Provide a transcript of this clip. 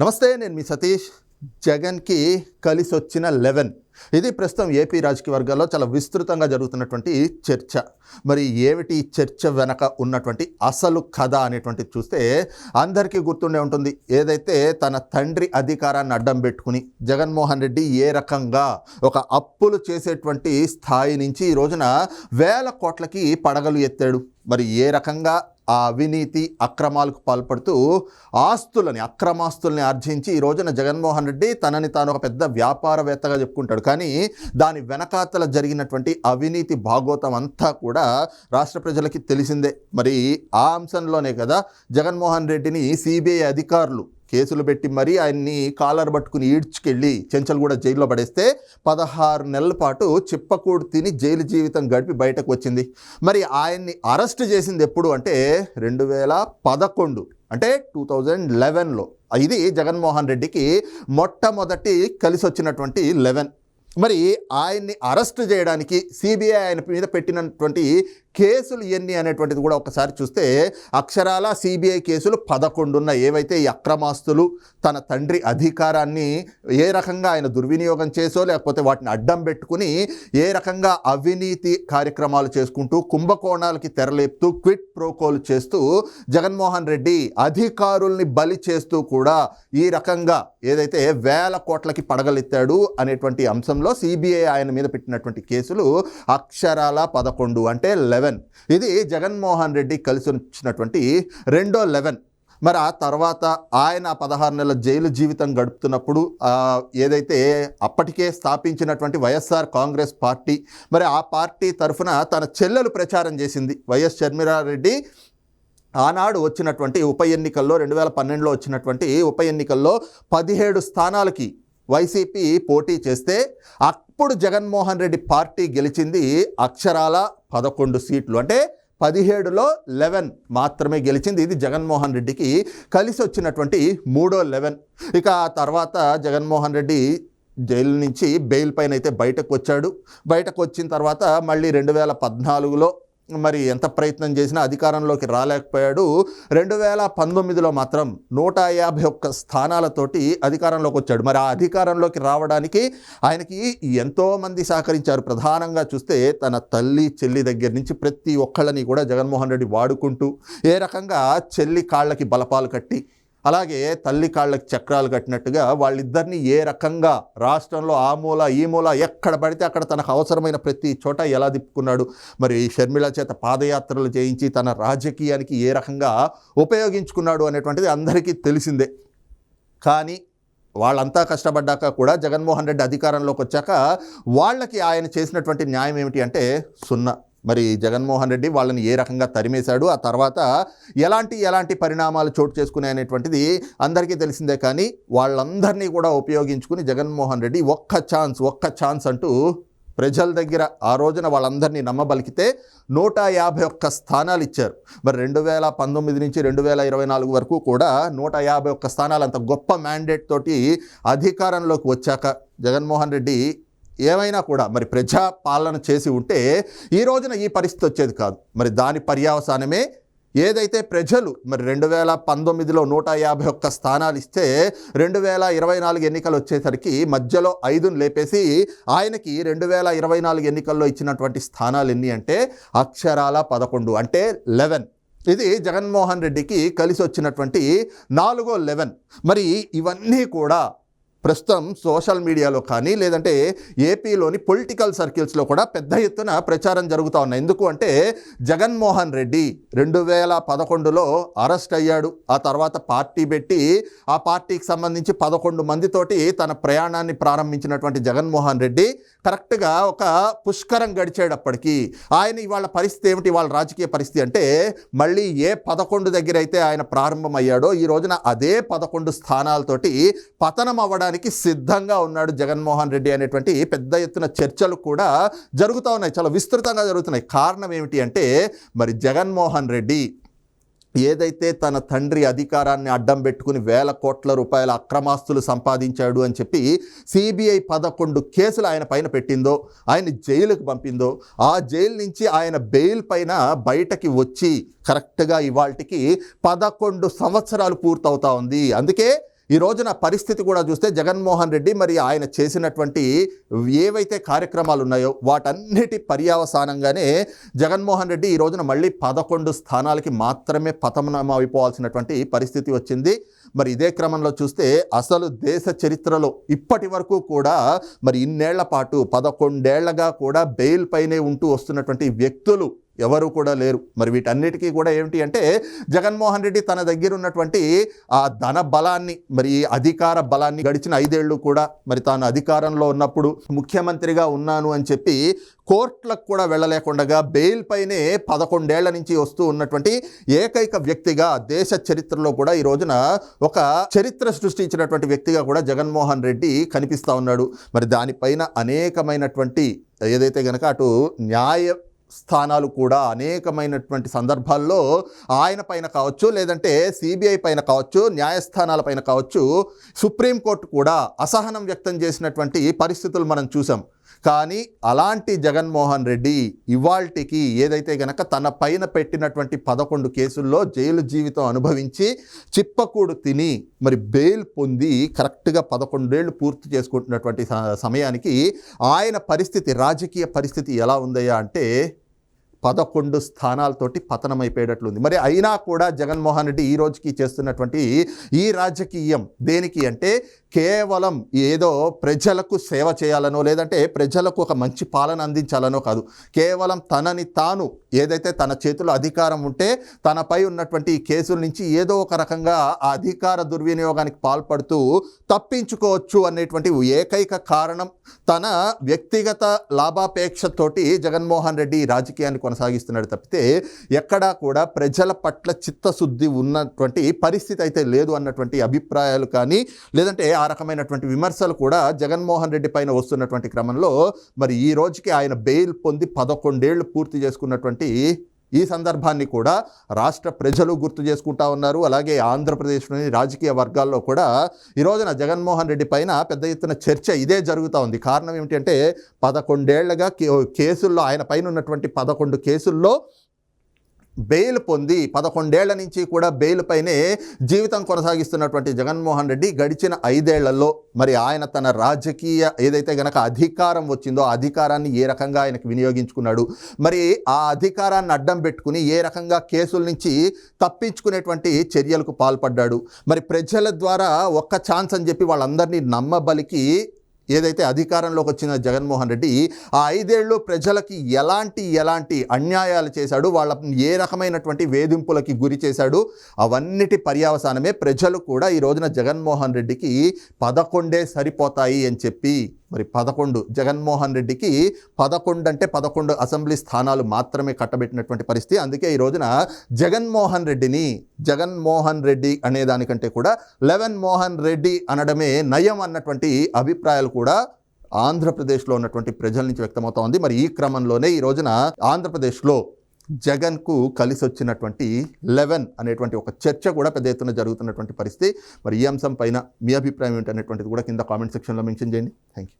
నమస్తే నేను మీ సతీష్. జగన్కి కలిసి వచ్చిన లెవెన్. ఇది ప్రస్తుతం ఏపీ రాజకీయ వర్గాల్లో చాలా విస్తృతంగా జరుగుతున్నటువంటి చర్చ. మరి ఏమిటి చర్చ వెనక ఉన్నటువంటి అసలు కథ అనేటువంటిది చూస్తే అందరికీ గుర్తుండే ఉంటుంది. ఏదైతే తన తండ్రి అధికారాన్ని అడ్డం పెట్టుకుని జగన్మోహన్ రెడ్డి ఏ రకంగా ఒక అప్పులు చేసేటువంటి స్థాయి నుంచి ఈ రోజున వేల కోట్లకి పడగలు ఎత్తాడు. మరి ఏ రకంగా ఆ అవినీతి అక్రమాలకు పాల్పడుతూ ఆస్తులని అక్రమాస్తుల్ని ఆర్జించి ఈ రోజున జగన్మోహన్ రెడ్డి తనని తాను ఒక పెద్ద వ్యాపారవేత్తగా చెప్పుకుంటాడు. కానీ దాని వెనకాతల జరిగినటువంటి అవినీతి భాగోతం అంతా కూడా రాష్ట్ర ప్రజలకి తెలిసిందే. మరి ఆ అంశంలోనే కదా జగన్మోహన్ రెడ్డిని సిబిఐ అధికారులు కేసులు పెట్టి మరీ ఆయన్ని కాలర్ పట్టుకుని ఈడ్చుకెళ్ళి చెంచల్గూడ జైల్లో పడేస్తే పదహారు నెలల పాటు చిప్పకూడు తిని జైలు జీవితం గడిపి బయటకు వచ్చింది. మరి ఆయన్ని అరెస్ట్ చేసింది ఎప్పుడు అంటే రెండు వేల పదకొండు అంటే టూ థౌజండ్ లెవెన్లో. ఇది జగన్మోహన్ రెడ్డికి మొట్టమొదటి కలిసి వచ్చినటువంటి లెవెన్. మరి ఆయన్ని అరెస్ట్ చేయడానికి సిబిఐ ఆయన మీద పెట్టినటువంటి కేసులు ఎన్ని అనేటువంటిది కూడా ఒకసారి చూస్తే అక్షరాల సిబిఐ కేసులు పదకొండు ఉన్నాయి ఏవైతే ఈ అక్రమాస్తులు తన తండ్రి అధికారాన్ని ఏ రకంగా ఆయన దుర్వినియోగం చేసో లేకపోతే వాటిని అడ్డం పెట్టుకుని ఏ రకంగా అవినీతి కార్యక్రమాలు చేసుకుంటూ కుంభకోణాలకి తెరలేపుతూ క్విట్ ప్రోకోలు చేస్తూ జగన్మోహన్ రెడ్డి అధికారుల్ని బలి చేస్తూ కూడా ఈ రకంగా ఏదైతే వేల కోట్లకి పడగలెత్తాడు అనేటువంటి అంశంలో సిబిఐ ఆయన మీద పెట్టినటువంటి కేసులు అక్షరాల పదకొండు. అంటే లెవెన్ ఇది జగన్మోహన్ రెడ్డి కలిసి వచ్చినటువంటి రెండో లెవెన్. మరి ఆ తర్వాత ఆయన పదహారు నెలల జైలు జీవితం గడుపుతున్నప్పుడు ఏదైతే అప్పటికే స్థాపించినటువంటి వైఎస్ఆర్ కాంగ్రెస్ పార్టీ మరి ఆ పార్టీ తరఫున తన చెల్లెలు ప్రచారం చేసింది. వైఎస్ షర్మిలారెడ్డి ఆనాడు వచ్చినటువంటి ఉప ఎన్నికల్లో రెండు వేల పన్నెండులో వచ్చినటువంటి ఉప ఎన్నికల్లో పదిహేడు స్థానాలకి వైసీపీ పోటీ చేస్తే అప్పుడు జగన్మోహన్ రెడ్డి పార్టీ గెలిచింది అక్షరాల పదకొండు సీట్లు. అంటే పదిహేడులో లెవెన్ మాత్రమే గెలిచింది. ఇది జగన్మోహన్ రెడ్డికి కలిసి వచ్చినటువంటి మూడో లెవెన్. ఇక ఆ తర్వాత జగన్మోహన్ రెడ్డి జైలు నుంచి బెయిల్ పైన అయితే బయటకు వచ్చాడు. బయటకు వచ్చిన తర్వాత మళ్ళీ రెండు వేల పద్నాలుగులో మరి ఎంత ప్రయత్నం చేసినా అధికారంలోకి రాలేకపోయాడు. రెండు వేల పంతొమ్మిదిలో మాత్రం నూట యాభై ఒక్క స్థానాలతోటి అధికారంలోకి వచ్చాడు. మరి ఆ అధికారంలోకి రావడానికి ఆయనకి ఎంతోమంది సహకరించారు. ప్రధానంగా చూస్తే తన తల్లి చెల్లి దగ్గర నుంచి ప్రతి ఒక్కళ్ళని కూడా జగన్మోహన్ రెడ్డి వాడుకుంటూ ఏ రకంగా చెల్లి కాళ్ళకి బలపాలు కట్టి అలాగే తల్లి కాళ్ళకి చక్రాలు కట్టినట్టుగా వాళ్ళిద్దరిని ఏ రకంగా రాష్ట్రంలో ఆ మూల ఈ మూల ఎక్కడ పడితే అక్కడ తనకు అవసరమైన ప్రతి చోట ఎలా తిప్పుకున్నాడు. మరి షర్మిల చేత పాదయాత్రలు చేయించి తన రాజకీయానికి ఏ రకంగా ఉపయోగించుకున్నాడు అనేటువంటిది అందరికీ తెలిసిందే. కానీ వాళ్ళంతా కష్టపడ్డాక కూడా జగన్మోహన్ రెడ్డి అధికారంలోకి వచ్చాక వాళ్ళకి ఆయన చేసినటువంటి న్యాయం ఏమిటి అంటే సున్నా. మరి జగన్మోహన్ రెడ్డి వాళ్ళని ఏ రకంగా తరిమేశాడు ఆ తర్వాత ఎలాంటి ఎలాంటి పరిణామాలు చోటు చేసుకున్నాయి అనేటువంటిది అందరికీ తెలిసిందే కానీ వాళ్ళందరినీ కూడా ఉపయోగించుకుని జగన్మోహన్ రెడ్డి ఒక్క ఛాన్స్ ఒక్క ఛాన్స్ అంటూ ప్రజల దగ్గర ఆ రోజున వాళ్ళందరినీ నమ్మబలికితే నూట యాభై ఒక్క స్థానాలు ఇచ్చారు. మరి రెండు వేల పంతొమ్మిది నుంచి రెండు వేల ఇరవై నాలుగు వరకు కూడా నూట యాభై ఒక్క స్థానాలు అంత గొప్ప మ్యాండేట్ తోటి అధికారంలోకి వచ్చాక జగన్మోహన్ రెడ్డి ఏమైనా కూడా మరి ప్రజా పాలన చేసి ఉంటే ఈ రోజున ఈ పరిస్థితి వచ్చేది కాదు. మరి దాని పర్యావసానమే ఏదైతే ప్రజలు మరి రెండు వేల పంతొమ్మిదిలో నూట యాభై ఒక్క స్థానాలు ఇస్తే రెండు వేల ఇరవై నాలుగు ఎన్నికలు వచ్చేసరికి మధ్యలో ఐదును లేపేసి ఆయనకి రెండు వేల ఇరవై నాలుగు ఎన్నికల్లో ఇచ్చినటువంటి స్థానాలు ఎన్ని అంటే అక్షరాల పదకొండు అంటే లెవెన్. ఇది జగన్మోహన్ రెడ్డికి కలిసి వచ్చినటువంటి నాలుగో లెవెన్. మరి ఇవన్నీ కూడా ప్రస్తుతం సోషల్ మీడియాలో కానీ లేదంటే ఏపీలోని పొలిటికల్ సర్కిల్స్లో కూడా పెద్ద ఎత్తున ప్రచారం జరుగుతూ ఉన్నాయి. ఎందుకు అంటే జగన్మోహన్ రెడ్డి రెండు వేల పదకొండులో అరెస్ట్ అయ్యాడు. ఆ తర్వాత పార్టీ పెట్టి ఆ పార్టీకి సంబంధించి పదకొండు మందితోటి తన ప్రయాణాన్ని ప్రారంభించినటువంటి జగన్మోహన్ రెడ్డి కరెక్ట్గా ఒక పుష్కరం గడిచేటప్పటికీ ఆయన ఇవాళ పరిస్థితి ఏమిటి వాళ్ళ రాజకీయ పరిస్థితి అంటే మళ్ళీ ఏ పదకొండు దగ్గర అయితే ఆయన ప్రారంభమయ్యాడో ఈ రోజున అదే పదకొండు స్థానాలతోటి పతనం అవ్వడానికి సిద్ధంగా ఉన్నాడు జగన్మోహన్ రెడ్డి అనేటువంటి పెద్ద ఎత్తున చర్చలు కూడా జరుగుతూ ఉన్నాయి. చాలా విస్తృతంగా జరుగుతున్నాయి. కారణం ఏమిటి అంటే మరి జగన్మోహన్ రెడ్డి ఏదైతే తన తండ్రి అధికారాన్ని అడ్డం పెట్టుకుని వేల కోట్ల రూపాయల అక్రమాస్తులు సంపాదించాడు అని చెప్పి సిబిఐ పదకొండు కేసులు ఆయన పైన పెట్టిందో ఆయన జైలుకు పంపిందో ఆ జైలు నుంచి ఆయన బెయిల్ పైన బయటకి వచ్చి కరెక్ట్గా ఇవాళకి పదకొండు సంవత్సరాలు పూర్తవుతా ఉంది. అందుకే ఈ రోజున పరిస్థితి కూడా చూస్తే జగన్మోహన్ రెడ్డి మరి ఆయన చేసినటువంటి ఏవైతే కార్యక్రమాలు ఉన్నాయో వాటన్నిటి పర్యావసానంగానే జగన్మోహన్ రెడ్డి ఈ రోజున మళ్ళీ పదకొండు స్థానాలకి మాత్రమే పతనం అయిపోవాల్సినటువంటి పరిస్థితి వచ్చింది. మరి ఇదే క్రమంలో చూస్తే అసలు దేశ చరిత్రలో ఇప్పటి వరకు కూడా మరి ఇన్నేళ్ళ పాటు పదకొండేళ్ళగా కూడా బెయిల్ పైనే ఉంటూ వస్తున్నటువంటి వ్యక్తులు ఎవరు కూడా లేరు. మరి వీటన్నిటికీ కూడా ఏమిటి అంటే జగన్మోహన్ రెడ్డి తన దగ్గర ఉన్నటువంటి ఆ ధన బలాన్ని మరి అధికార బలాన్ని గడిచిన ఐదేళ్ళు కూడా మరి తాను అధికారంలో ఉన్నప్పుడు ముఖ్యమంత్రిగా ఉన్నాను అని చెప్పి కోర్టులకు కూడా వెళ్ళలేకుండా బెయిల్ పైనే పదకొండేళ్ళ నుంచి వస్తూ ఉన్నటువంటి ఏకైక వ్యక్తిగా దేశ చరిత్రలో కూడా ఈ రోజున ఒక చరిత్ర సృష్టించినటువంటి వ్యక్తిగా కూడా జగన్మోహన్ రెడ్డి కనిపిస్తూ ఉన్నాడు. మరి దానిపైన అనేకమైనటువంటి ఏదైతే గనక అటు న్యాయ స్థానాలు కూడా అనేకమైనటువంటి సందర్భాల్లో ఆయన పైన కావచ్చు లేదంటే సిబిఐ పైన కావచ్చు న్యాయస్థానాల పైన కావచ్చు సుప్రీంకోర్టు కూడా అసహనం వ్యక్తం చేసినటువంటి పరిస్థితులు మనం చూసాం. కానీ అలాంటి జగన్మోహన్ రెడ్డి ఇవాల్టికి ఏదైతే గనక తన పైన పెట్టినటువంటి పదకొండు కేసుల్లో జైలు జీవితం అనుభవించి చిప్పకూడు తిని మరి బెయిల్ పొంది కరెక్ట్గా పదకొండేళ్ళు పూర్తి చేసుకుంటున్నటువంటి సమయానికి ఆయన పరిస్థితి రాజకీయ పరిస్థితి ఎలా ఉందయ్యా అంటే పదకొండు స్థానాలతోటి పతనమైపోయేటట్లుంది. మరి అయినా కూడా జగన్మోహన్ రెడ్డి ఈ రోజుకి చేస్తున్నటువంటి ఈ రాజకీయం దేనికి అంటే కేవలం ఏదో ప్రజలకు సేవ చేయాలనో లేదంటే ప్రజలకు ఒక మంచి పాలన అందించాలనో కాదు. కేవలం తనని తాను ఏదైతే తన చేతిలో అధికారం ఉంటే తనపై ఉన్నటువంటి ఈ కేసుల నుంచి ఏదో ఒక రకంగా ఆ అధికార దుర్వినియోగానికి పాల్పడుతూ తప్పించుకోవచ్చు అనేటువంటి ఏకైక కారణం తన వ్యక్తిగత లాభాపేక్షతోటి జగన్మోహన్ రెడ్డి రాజకీయాన్ని కొనసాగిస్తున్నాడు తప్పితే ఎక్కడా కూడా ప్రజల పట్ల చిత్తశుద్ధి ఉన్నటువంటి పరిస్థితి అయితే లేదు అన్నటువంటి అభిప్రాయాలు కానీ లేదంటే ఆ రకమైనటువంటి విమర్శలు కూడా జగన్మోహన్ రెడ్డి పైన వస్తున్నటువంటి క్రమంలో మరి ఈ రోజుకి ఆయన బెయిల్ పొంది పదకొండేళ్ళు పూర్తి చేసుకున్నటువంటి ఈ సందర్భాన్ని కూడా రాష్ట్ర ప్రజలు గుర్తు చేసుకుంటా ఉన్నారు. అలాగే ఆంధ్రప్రదేశ్లోని రాజకీయ వర్గాల్లో కూడా ఈ రోజున జగన్మోహన్ రెడ్డి పైన పెద్ద ఎత్తున చర్చ ఇదే జరుగుతూ ఉంది. కారణం ఏమిటంటే పదకొండేళ్ళగా కేసుల్లో ఆయన పైన ఉన్నటువంటి పదకొండు కేసుల్లో బెయిల్ పొంది పదకొండేళ్ళ నుంచి కూడా బెయిల్ పైనే జీవితం కొనసాగిస్తున్నటువంటి జగన్మోహన్ రెడ్డి గడిచిన ఐదేళ్ళలో మరి ఆయన తన రాజకీయ ఏదైతే గనక అధికారం వచ్చిందో ఆ అధికారాన్ని ఏ రకంగా ఆయనకు వినియోగించుకున్నాడు మరి ఆ అధికారాన్ని అడ్డం పెట్టుకుని ఏ రకంగా కేసుల నుంచి తప్పించుకునేటువంటి చర్యలకు పాల్పడ్డాడు మరి ప్రజల ద్వారా ఒక్క ఛాన్స్ అని చెప్పి వాళ్ళందరినీ నమ్మబలికి ఏదైతే అధికారంలోకి వచ్చిన జగన్మోహన్ రెడ్డి ఆ ఐదేళ్ళు ప్రజలకి ఎలాంటి ఎలాంటి అన్యాయాలు చేశాడు వాళ్ళ ఏ రకమైనటువంటి వేధింపులకి గురి చేశాడు అవన్నిటి పర్యావసానమే ప్రజలు కూడా ఈ రోజున జగన్మోహన్ రెడ్డికి పదకొండే సరిపోతాయి అని చెప్పి మరి పదకొండు. జగన్మోహన్ రెడ్డికి పదకొండు అంటే పదకొండు అసెంబ్లీ స్థానాలు మాత్రమే కట్టబెట్టినటువంటి పరిస్థితి. అందుకే ఈ రోజున జగన్మోహన్ రెడ్డిని జగన్మోహన్ రెడ్డి అనే దానికంటే కూడా లెవెన్ మోహన్ రెడ్డి అనడమే నయం అన్నటువంటి అభిప్రాయాలు కూడా ఆంధ్రప్రదేశ్లో ఉన్నటువంటి ప్రజల నుంచి వ్యక్తమవుతా ఉంది మరి ఈ క్రమంలోనే ఈ రోజున ఆంధ్రప్రదేశ్లో జగన్కు కలిసి వచ్చినటువంటి లెవెన్ అనేటువంటి ఒక చర్చ కూడా పెద్ద ఎత్తున జరుగుతున్నటువంటి పరిస్థితి. మరి ఈ అంశం పైన మీ అభిప్రాయం ఏంటనేటువంటిది కూడా కింద కామెంట్ సెక్షన్లో మెన్షన్ చేయండి. Thank you